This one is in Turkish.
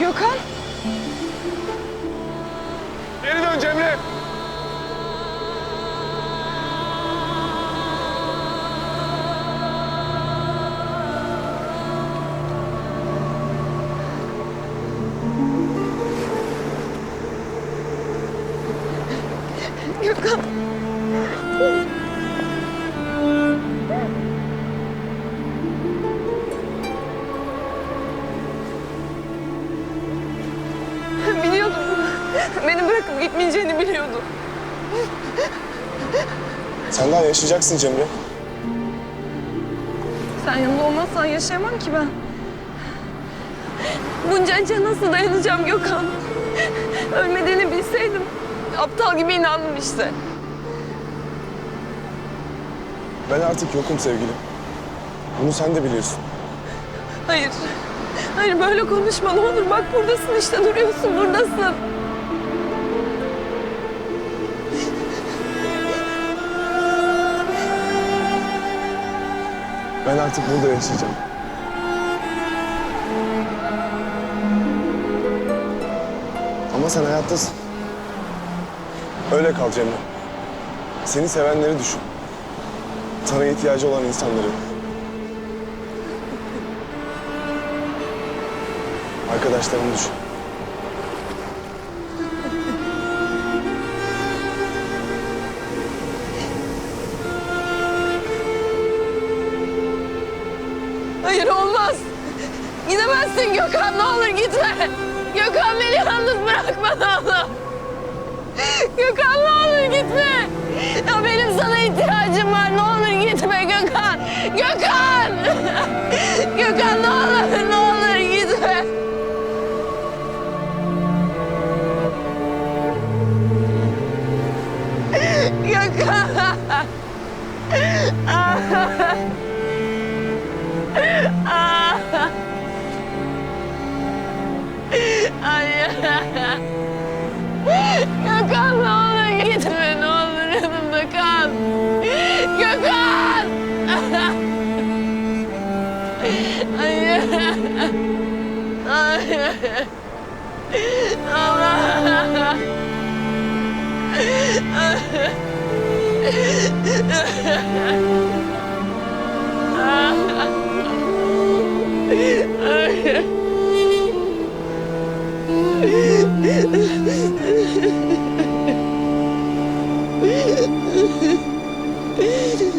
Gökhan. Geri dön Cemre! Gökhan. Beni bırakıp gitmeyeceğini biliyordum. Sen daha yaşayacaksın Cemre. Sen yanımda olmazsan yaşayamam ki ben. Bunca acıya nasıl dayanacağım Gökhan? Ölmediğini bilseydim aptal gibi inandım işte. Ben artık yokum sevgilim. Bunu sen de biliyorsun. Hayır. Hayır böyle konuşma ne olur. Bak buradasın işte duruyorsun buradasın. Ben artık burada yaşayacağım. Ama sen hayattasın. Öyle kal Cemre. Seni sevenleri düşün. Sana ihtiyacı olan insanları. Arkadaşlarını düşün. Hayır olmaz. Gidemezsin Gökhan ne olur gitme. Gökhan beni yalnız bırakma ne olur. Gökhan ne olur gitme. Ya benim sana ihtiyacım var ne olur gitme Gökhan. Gökhan. Gökhan ne Anne. Gökhan ne olur gitme ne olur yanımda kal. Gökhan. Anne. Anne. Allah. Ah. Ha ha ha!